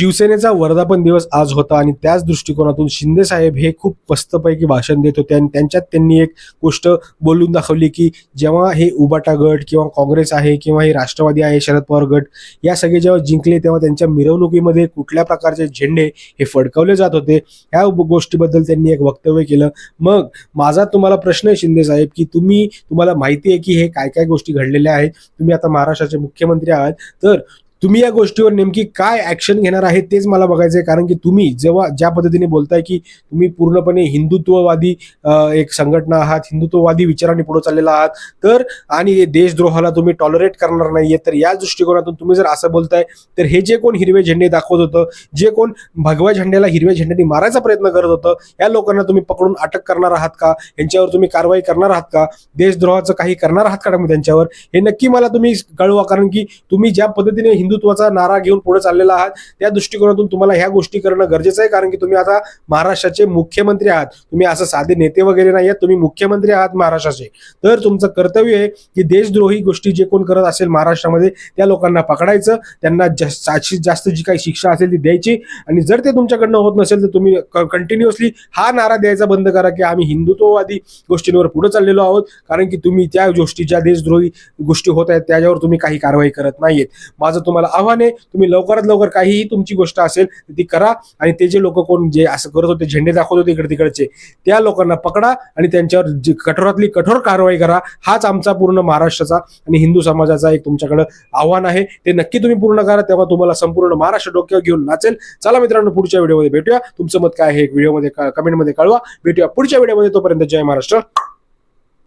शिवसेनेचा वर्धापन दिवस आज होता आणि त्याच दृष्टिकोनातून शिंदे साहेब हे खूप मस्तपैकी भाषण देत होते आणि त्यांच्यात त्यांनी एक गोष्ट बोलून दाखवली की जेव्हा हे उबाटा गट किंवा काँग्रेस आहे किंवा हे राष्ट्रवादी आहे शरद पवार गट या सगळे जेव्हा जिंकले तेव्हा त्यांच्या मिरवणुकीमध्ये कुठल्या प्रकारचे झेंडे हे फडकवले जात होते ह्या गोष्टीबद्दल त्यांनी एक वक्तव्य केलं. मग माझा तुम्हाला प्रश्न आहे शिंदे साहेब की तुम्ही तुम्हाला माहिती आहे की हे काय काय गोष्टी घडलेल्या आहेत? तुम्ही आता महाराष्ट्राचे मुख्यमंत्री आहात तर तुम्ही या गोष्टीवर नेमकी काय ऍक्शन घेणार आहे तेच मला बघायचं आहे. कारण की तुम्ही जेव्हा ज्या पद्धतीने बोलताय की तुम्ही पूर्णपणे हिंदुत्ववादी एक संघटना आहात हिंदुत्ववादी विचारांनी पुढे चाललेला आहात तर आणि देशद्रोहाला तुम्ही टॉलरेट करणार नाहीये तर या दृष्टिकोनातून तुम्ही जर असं बोलताय तर हे जे कोण हिरवे झेंडे दाखवत होतं जे कोण भगव्या झेंड्याला हिरव्या झेंड्याने मारायचा प्रयत्न करत होतं या लोकांना तुम्ही पकडून अटक करणार आहात का? यांच्यावर तुम्ही कारवाई करणार आहात का? देशद्रोहाचं काही करणार आहात का त्यांच्यावर? हे नक्की मला तुम्ही कळवा कारण की तुम्ही ज्या पद्धतीने हिंदुत्वाचा नारा घेऊन पुढे चाललेला आहात त्या दृष्टिकोनातून तुम्हाला ह्या गोष्टी करणं गरजेचं आहे कारण की तुम्ही आता महाराष्ट्राचे मुख्यमंत्री आहात. तुम्ही असं साधे नेते वगैरे नाही आहात तुम्ही मुख्यमंत्री आहात महाराष्ट्राचे. तर तुमचं कर्तव्य आहे की देशद्रोही गोष्टी जे कोण करत असेल महाराष्ट्रामध्ये त्या लोकांना पकडायचं त्यांना जास्तीत जास्त जी काही शिक्षा असेल ती द्यायची. आणि जर ते तुमच्याकडनं होत नसेल तर तुम्ही कंटिन्युअसली हा नारा द्यायचा बंद करा की आम्ही हिंदुत्ववादी गोष्टींवर पुढे चाललेलो आहोत कारण की तुम्ही त्या गोष्टी ज्या देशद्रोही गोष्टी होत आहेत त्याच्यावर तुम्ही काही कारवाई करत नाहीयेत. माझं तुम्हाला आव्हान आहे. तुम्ही लवकरात लवकर काहीही तुमची गोष्ट असेल तर ती करा. आणि ते जे लोक कोण जे असं करत होते झेंडे दाखवत होते इकडे तिकडचे त्या लोकांना पकडा आणि त्यांच्यावर कठोरातली कठोर कारवाई करा. हाच आमचा पूर्ण महाराष्ट्राचा आणि हिंदू समाजाचा एक तुमच्याकडे आव्हान आहे. ते नक्की तुम्ही पूर्ण करा. तेव्हा तुम्हाला संपूर्ण महाराष्ट्र डोक्यावर घेऊन नाचेल. चला मित्रांनो पुढच्या व्हिडिओमध्ये भेटूया. तुमचं मत काय आहे व्हिडिओमध्ये कमेंटमध्ये कळवा. भेटूया पुढच्या व्हिडिओमध्ये. तोपर्यंत जय महाराष्ट्र.